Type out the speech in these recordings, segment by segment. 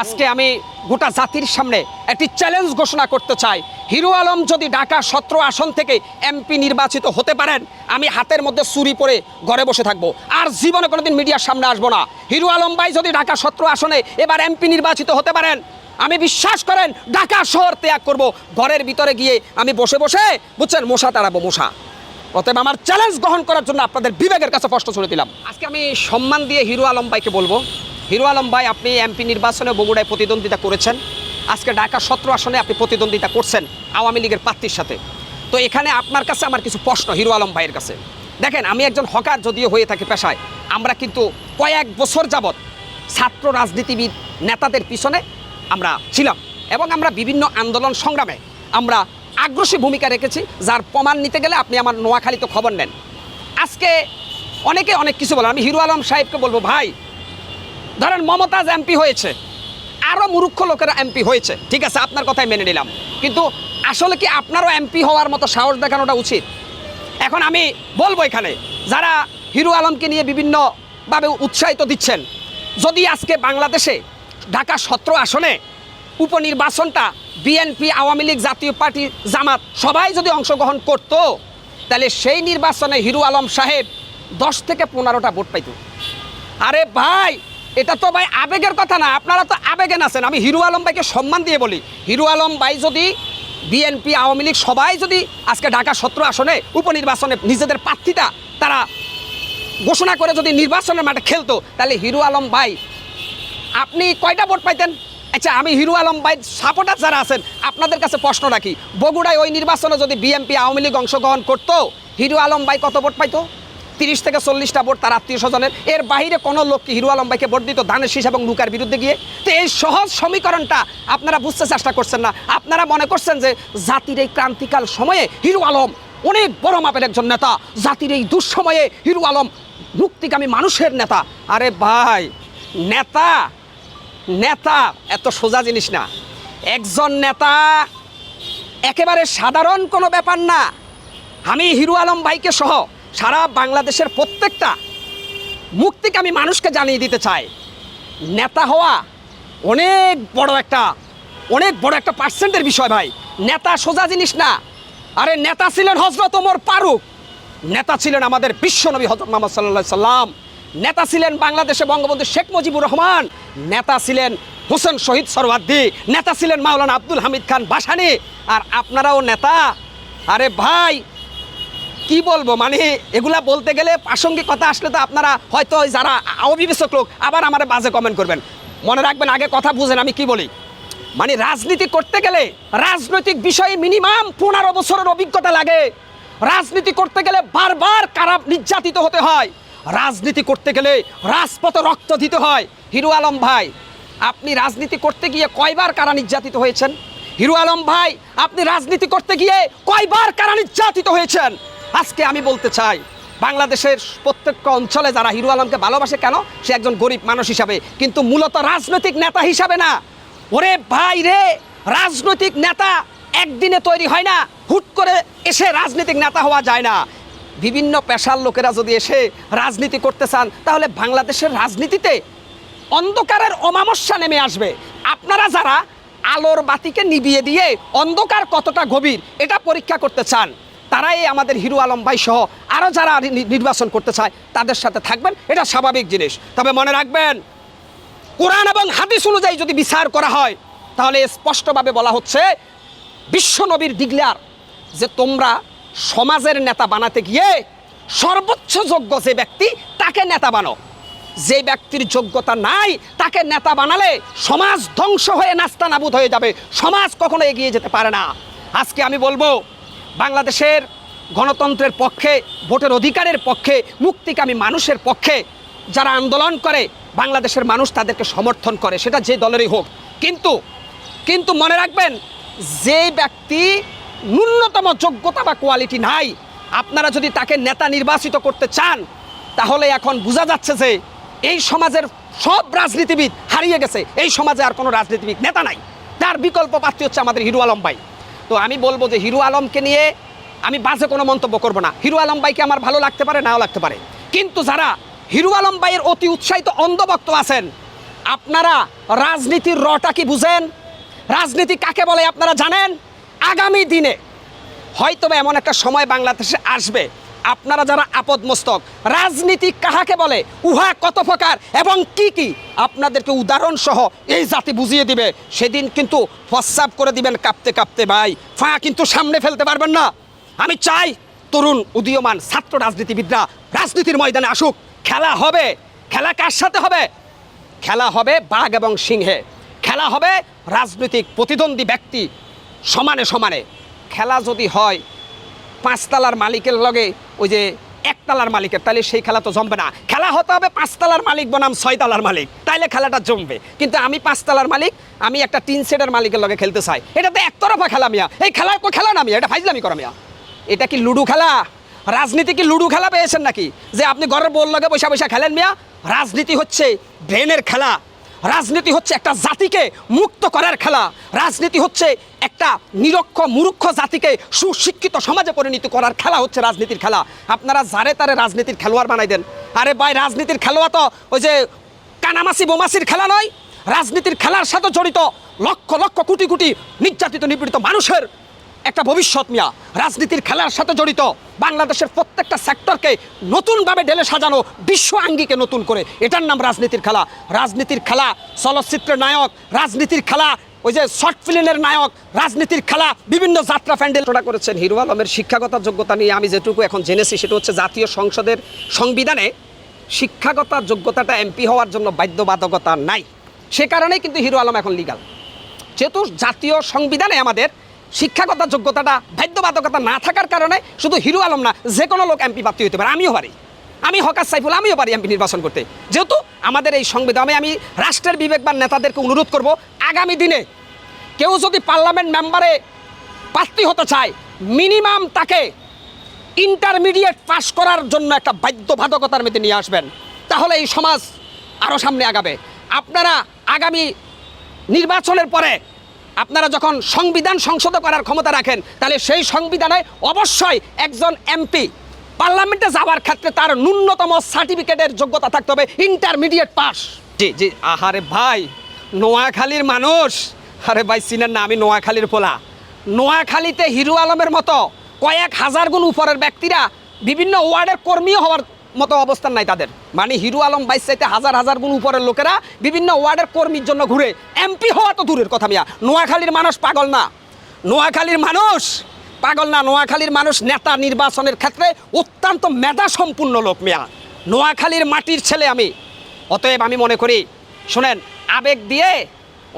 আজকে আমি গোটা জাতির সামনে একটি চ্যালেঞ্জ ঘোষণা করতে চাই। হিরো আলম যদি ঢাকা সতেরো আসন থেকে এমপি নির্বাচিত হতে পারেন, আমি হাতের মধ্যে চুরি পরে ঘরে বসে থাকব। আর জীবনে কোনোদিন মিডিয়ার সামনে আসব না। হিরো আলম ভাই যদি ঢাকা সতেরো আসনে এবার এমপি নির্বাচিত হতে পারেন, আমি বিশ্বাস করেন ঢাকা শহর ত্যাগ করব। ঘরের ভিতরে গিয়ে আমি বসে বসে বুঝছেন মশা তাড়াবো, মশা। অতএব আমার চ্যালেঞ্জ গ্রহণ করার জন্য আপনাদের বিবেকের কাছে প্রশ্ন ছুড়ে দিলাম। আজকে আমি সম্মান দিয়ে হিরো আলম ভাইকে বলব হিরো আলম ভাই, আপনি এমপি নির্বাচনে বগুড়ায় প্রতিদ্বন্দ্বিতা করেছেন। আজকে ঢাকা সতেরো আসনে আপনি প্রতিদ্বন্দ্বিতা করছেন আওয়ামী লীগের প্রার্থীর সাথে। তো এখানে আপনার কাছে আমার কিছু প্রশ্ন হিরো আলম ভাইয়ের কাছে। দেখেন, আমি একজন হকার যদিও হয়ে থাকি পেশায়, আমরা কিন্তু কয়েক বছর যাবৎ ছাত্র রাজনীতিবিদ নেতাদের পিছনে আমরা ছিলাম এবং আমরা বিভিন্ন আন্দোলন সংগ্রামে আমরা আগ্রসী ভূমিকা রেখেছি, যার প্রমাণ নিতে গেলে আপনি আমার নোয়াখালীতে খবর নেন। আজকে অনেকে অনেক কিছু বলেন, আমি হিরো আলম সাহেবকে বলব, ভাই ধরেন মমতাজ এমপি হয়েছে আরও মূর্খ লোকেরা এমপি হয়েছে, ঠিক আছে, আপনার কথাই মেনে নিলাম। কিন্তু আসলে কি আপনারও এমপি হওয়ার মতো সাহস দেখানোটা উচিত? এখন আমি বলব এখানে, যারা হিরু আলমকে নিয়ে বিভিন্নভাবে উৎসাহিত দিচ্ছেন, যদি আজকে বাংলাদেশে ঢাকা সত্র আসনে উপনির্বাচনটা বিএনপি, আওয়ামী লীগ, জাতীয় পার্টি, জামাত সবাই যদি অংশগ্রহণ করত, তাহলে সেই নির্বাচনে হিরু আলম সাহেব দশ থেকে পনেরোটা ভোট পাইত। আরে ভাই এটা তো ভাই আবেগের কথা না, আপনারা তো আবেগে আছেন। আমি হিরু আলম ভাইকে সম্মান দিয়ে বলি। হিরু আলম ভাই যদি বিএনপি, আওয়ামী লীগ সবাই যদি আজকে ঢাকা সতেরো আসনে উপনির্বাচনে নিজেদের প্রার্থীটা তারা ঘোষণা করে যদি নির্বাচনের মাঠে খেলতো, তাহলে হিরু আলম ভাই, আপনি কয়টা ভোট পাইতেন? আচ্ছা আমি হিরু আলম ভাই সাপোর্টার যারা আছেন, আপনাদের কাছে প্রশ্ন রাখি, বগুড়ায় ওই নির্বাচনে যদি বিএনপি, আওয়ামী লীগ অংশগ্রহণ করতো, হিরু আলম ভাই কত ভোট পাইতো? তিরিশ থেকে চল্লিশটা ভোট তার আত্মীয় স্বজনের। এর বাইরে কোনো লোক কি হিরো আলম ভাইকে ভোট দিত ধানের শীষ এবং নৌকার বিরুদ্ধে গিয়ে? তো এই সহজ সমীকরণটা আপনারা বুঝতে চেষ্টা করছেন না। আপনারা মনে করছেন যে জাতির এই ক্রান্তিকাল সময়ে হিরু আলম অনেক বড় মাপের একজন নেতা। জাতির এই দুঃসময়ে হিরু আলম মুক্তিকামী মানুষের নেতা। আরে ভাই, নেতা নেতা, এত সোজা জিনিস না। একজন নেতা একেবারে সাধারণ কোনো ব্যাপার না। আমি হিরু আলম ভাইকে সহ সারা বাংলাদেশের প্রত্যেকটা মুক্তিকে আমি মানুষকে জানিয়ে দিতে চাই। নেতা হওয়া অনেক বড় একটা, অনেক বড় একটা পার্সেন্টের বিষয় ভাই। নেতা সোজা জিনিস না। আরে নেতা ছিলেন হজরত ওমর ফারুক। নেতা ছিলেন আমাদের বিশ্বনবী হজরত মোহাম্মদ সাল্লাহ সাল্লাম। নেতা ছিলেন বাংলাদেশে বঙ্গবন্ধু শেখ মুজিবুর রহমান। নেতা ছিলেন হোসেন শহীদ সরওয়ার্দি। নেতা ছিলেন মাওলানা আব্দুল হামিদ খান বাসানি। আর আপনারাও নেতা। আরে ভাই কি বলব? মানে এগুলা বলতে গেলে প্রাসঙ্গিক কথা আসলে তো আপনারা হয়তো যারা অবিবেচক লোক, আবার আমার বাজে কমেন্ট করবেন। মনে রাখবেন, আগে কথা বুঝেন, আমি কি বলি? মানে রাজনীতি করতে গেলে রাজনৈতিক বিষয়ে মিনিমাম পনেরো বছরের অভিজ্ঞতা লাগে। রাজনীতি করতে গেলে বারবার কারা নির্যাতিত হতে হয়। রাজনীতি করতে গেলে রাজপথে রক্ত দিতে হয়। হিরু আলম ভাই, আপনি রাজনীতি করতে গিয়ে কয়বার কারা নির্যাতিত হয়েছেন? হিরু আলম ভাই, আপনি রাজনীতি করতে গিয়ে কয়বার কারা নির্যাতিত হয়েছেন? আজকে আমি বলতে চাই, বাংলাদেশের প্রত্যেকটা অঞ্চলে যারা হিরু আলমকে ভালোবাসে কেন? সে একজন গরিব মানুষ হিসাবে। কিন্তু মূলত রাজনৈতিক নেতা হিসাবে না। ওরে ভাই রে, রাজনৈতিক নেতা একদিনে তৈরি হয় না। হুট করে এসে রাজনৈতিক নেতা হওয়া যায় না। বিভিন্ন পেশার লোকেরা যদি এসে রাজনীতি করতে চান, তাহলে বাংলাদেশের রাজনীতিতে অন্ধকারের অমামস্যা নেমে আসবে। আপনারা যারা আলোর বাতিকে নিভিয়ে দিয়ে অন্ধকার কতটা গভীর, এটা পরীক্ষা করতে চান। তারাই আমাদের হিরু আলম ভাই সহ আরও যারা নির্বাচন করতে চায়, তাদের সাথে থাকবেন। এটা স্বাভাবিক জিনিস। তবে মনে রাখবেন, কোরআন এবং হাদিস অনুযায়ী যদি বিচার করা হয়, তাহলে স্পষ্টভাবে বলা হচ্ছে, বিশ্ব নবীর দিগলার যে তোমরা সমাজের নেতা বানাতে গিয়ে সর্বোচ্চ যোগ্য যে ব্যক্তি, তাকে নেতা বানো। যে ব্যক্তির যোগ্যতা নাই, তাকে নেতা বানালে সমাজ ধ্বংস হয়ে নাস্তা নাবুদ হয়ে যাবে। সমাজ কখনো এগিয়ে যেতে পারে না। আজকে আমি বলব বাংলাদেশের গণতন্ত্রের পক্ষে, ভোটের অধিকারের পক্ষে, মুক্তিকামী মানুষের পক্ষে যারা আন্দোলন করে, বাংলাদেশের মানুষ তাদেরকে সমর্থন করে, সেটা যে দলেরই হোক। কিন্তু কিন্তু মনে রাখবেন, যে ব্যক্তি ন্যূনতম যোগ্যতা বা কোয়ালিটি নাই, আপনারা যদি তাকে নেতা নির্বাচিত করতে চান, তাহলে এখন বোঝা যাচ্ছে যে এই সমাজের সব রাজনীতিবিদ হারিয়ে গেছে। এই সমাজে আর কোনো রাজনীতিবিদ নেতা নাই। তার বিকল্প প্রার্থী হচ্ছে আমাদের হিরু আলম ভাই। তো আমি বলব যে হিরু আলমকে নিয়ে আমি বাজে কোনো মন্তব্য করব না। হিরু আলম ভাইকে আমার ভালো লাগতে পারে, নাও লাগতে পারে। কিন্তু যারা হিরু আলম ভাইয়ের অতি উৎসাহিত অন্ধভক্ত আছেন, আপনারা রাজনীতির রটা কি বুঝেন? রাজনীতি কাকে বলে আপনারা জানেন? আগামী দিনে হয়তো এমন একটা সময় বাংলাদেশে আসবে আপনারা যারা আপদমস্তক, রাজনীতি কাহাকে বলে, উহা কত প্রকার এবং কি কি? আপনাদেরকে উদাহরণ সহ এই জাতি বুঝিয়ে দিবে। সেদিন কিন্তু প্রস্রাব করে দিবেন কাঁপতে কাঁপতে ভাই। ফা কিন্তু সামনে ফেলতে পারবেন না। আমি চাই তরুণ, উদীয়মান ছাত্র রাজনীতিবিদরা রাজনীতির ময়দানে আসুক। খেলা হবে। খেলা কার সাথে হবে? খেলা হবে বাঘ এবং সিংহে। খেলা হবে রাজনৈতিক প্রতিদ্বন্দ্বী ব্যক্তি সমানে সমানে। খেলা যদি হয়, পাঁচতলার মালিকের লগে ওই যে একতলার মালিকের তাহলে সেই খেলা তো জমবে না। খেলা হতে হবে পাঁচতলার মালিক বনাম ছয়তলার মালিক, তাইলে খেলাটা জমবে। কিন্তু আমি পাঁচতলার মালিক, আমি একটা টিন সেটের মালিকের লগে খেলতে চাই। এটা তো একতরফা খেলা মিয়া। এই খেলা খেলা না মিয়া, এটা ফাইজলামি করা মিয়া। এটা কি লুডু খেলা? রাজনীতি কি লুডু খেলা পেয়েছেন নাকি? যে আপনি ঘরের বল লগে বসে বসে খেলেন মিয়া, রাজনীতি হচ্ছে ব্রেনের খেলা। রাজনীতি হচ্ছে একটা জাতিকে মুক্ত করার খেলা। রাজনীতি হচ্ছে একটা নিরক্ষ মূর্খ জাতিকে সুশিক্ষিত সমাজে পরিণত করার খেলা হচ্ছে রাজনীতির খেলা। আপনারা যারে তারে রাজনীতির খেলোয়াড় বানাই দেন। আরে ভাই, রাজনীতির খেলোয়া তো ওই যে কানামাসি বোমাসির খেলা নয়। রাজনীতির খেলার সাথে জড়িত লক্ষ লক্ষ কোটি কোটি নির্যাতিত নিপীড়িত মানুষের একটা ভবিষ্যৎ মিয়া। রাজনীতির খেলার সাথে জড়িত। বাংলাদেশের প্রত্যেকটা সেক্টরকে নতুনভাবে ঢেলে সাজানো বিশ্ব আঙ্গিকে নতুন করে। এটার নাম রাজনীতির খেলা। রাজনীতির খেলা চলচ্চিত্রের নায়ক, রাজনীতির খেলা ওই যে শর্ট ফিল্মের নায়ক, রাজনীতির খেলা বিভিন্ন যাত্রা প্যান্ডেল ওটা করেছেন হিরু আলমের শিক্ষাগত যোগ্যতা নিয়ে। আমি যেটুকু এখন জেনেছি সেটা হচ্ছে জাতীয় সংসদের সংবিধানে শিক্ষাগত যোগ্যতাটা এমপি হওয়ার জন্য বাধ্যবাধকতা নাই। সে কারণেই কিন্তু হিরো আলম এখন লিগাল যেহেতু জাতীয় সংবিধানে আমাদের শিক্ষাগত যোগ্যতাটা বাধ্যবাধকতা না থাকার কারণে শুধু হিরো আলম না যে কোনো লোক এমপি প্রার্থী হতে পারে। আমিও পারি। আমি হকার সাইফুল, আমিও পারি এমপি নির্বাচন করতে। যেহেতু আমাদের এই সংবিধানে আমি রাষ্ট্রের বিবেকবান নেতাদেরকে অনুরোধ করব, আগামী দিনে কেউ যদি পার্লামেন্ট মেম্বারে প্রার্থী হতে চায়, মিনিমাম তাকে ইন্টারমিডিয়েট পাস করার জন্য একটা বাধ্যবাধকতার মধ্যে নিয়ে আসবেন। তাহলে এই সমাজ আরও সামনে আগাবে। আপনারা আগামী নির্বাচনের পরে আপনারা যখন সংবিধান সংশোধন করার ক্ষমতা রাখেন, তাহলে সেই সংবিধানে অবশ্যই একজন এমপি পার্লামেন্টে যাওয়ার ক্ষেত্রে তার ন্যূনতম সার্টিফিকেটের যোগ্যতা থাকতে হবে, ইন্টারমিডিয়েট পাস। জি জি, আহারে ভাই, নোয়াখালীর মানুষ। আরে ভাই চিনেন না আমি নোয়াখালীর পোলা। নোয়াখালীতে হিরো আলমের মতো কয়েক হাজার গুণ উপরের ব্যক্তিরা বিভিন্ন ওয়ার্ডের কর্মী হওয়ার মতো অবস্থান নাই তাদের। মানে হিরো আলম বাইশ চাইতে হাজার হাজার গুণ উপরের লোকেরা বিভিন্ন ওয়ার্ডের কর্মীর জন্য ঘুরে এমপি হওয়া তো দূরের কথা মিয়া। নোয়াখালীর মানুষ পাগল না। নোয়াখালীর মানুষ পাগল না। নোয়াখালীর মানুষ নেতা নির্বাচনের ক্ষেত্রে অত্যন্ত মেধা সম্পূর্ণ লোক মিয়া। নোয়াখালীর মাটির ছেলে আমি। অতএব আমি মনে করি, শোনেন, আবেগ দিয়ে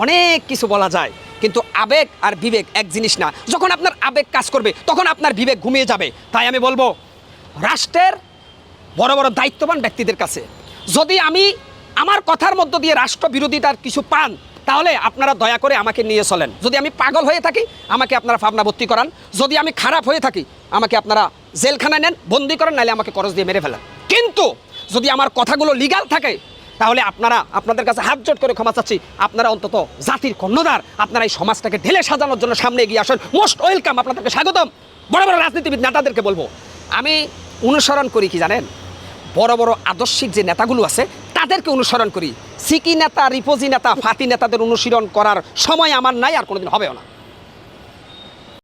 অনেক কিছু বলা যায়, কিন্তু আবেগ আর বিবেক এক জিনিস না। যখন আপনার আবেগ কাজ করবে, তখন আপনার বিবেক ঘুমিয়ে যাবে। তাই আমি বলব, রাষ্ট্রের বড় বড় দায়িত্ববান ব্যক্তিদের কাছে। যদি আমি আমার কথার মধ্য দিয়ে রাষ্ট্র বিরোধিতার কিছু পান, তাহলে আপনারা দয়া করে আমাকে নিয়ে চলেন। যদি আমি পাগল হয়ে থাকি, আমাকে আপনারা ভাবনা ভর্তি করান। যদি আমি খারাপ হয়ে থাকি, আমাকে আপনারা জেলখানায় নেন, বন্দি করেন, নাহলে আমাকে করজ দিয়ে মেরে ফেলেন। কিন্তু যদি আমার কথাগুলো লিগাল থাকে, তাহলে আপনারা, আপনাদের কাছে হাত জোট করে ক্ষমা চাচ্ছি। আপনারা অন্তত জাতির কর্ণধার, আপনারা এই সমাজটাকে ঢেলে সাজানোর জন্য সামনে এগিয়ে আসেন। মোস্ট ওয়েলকাম আপনাদেরকে স্বাগতম। বড় বড় রাজনীতিবিদ নেতাদেরকে বলব। আমি অনুসরণ করি কি জানেন? বড় বড় আদর্শিক যে নেতাগুলো আছে, তাদেরকে অনুসরণ করি। সিকি নেতা, রিপোজি নেতা, ফাতি নেতাদের অনুসরণ করার সময় আমার নাই, আর কোনোদিন হবেও না।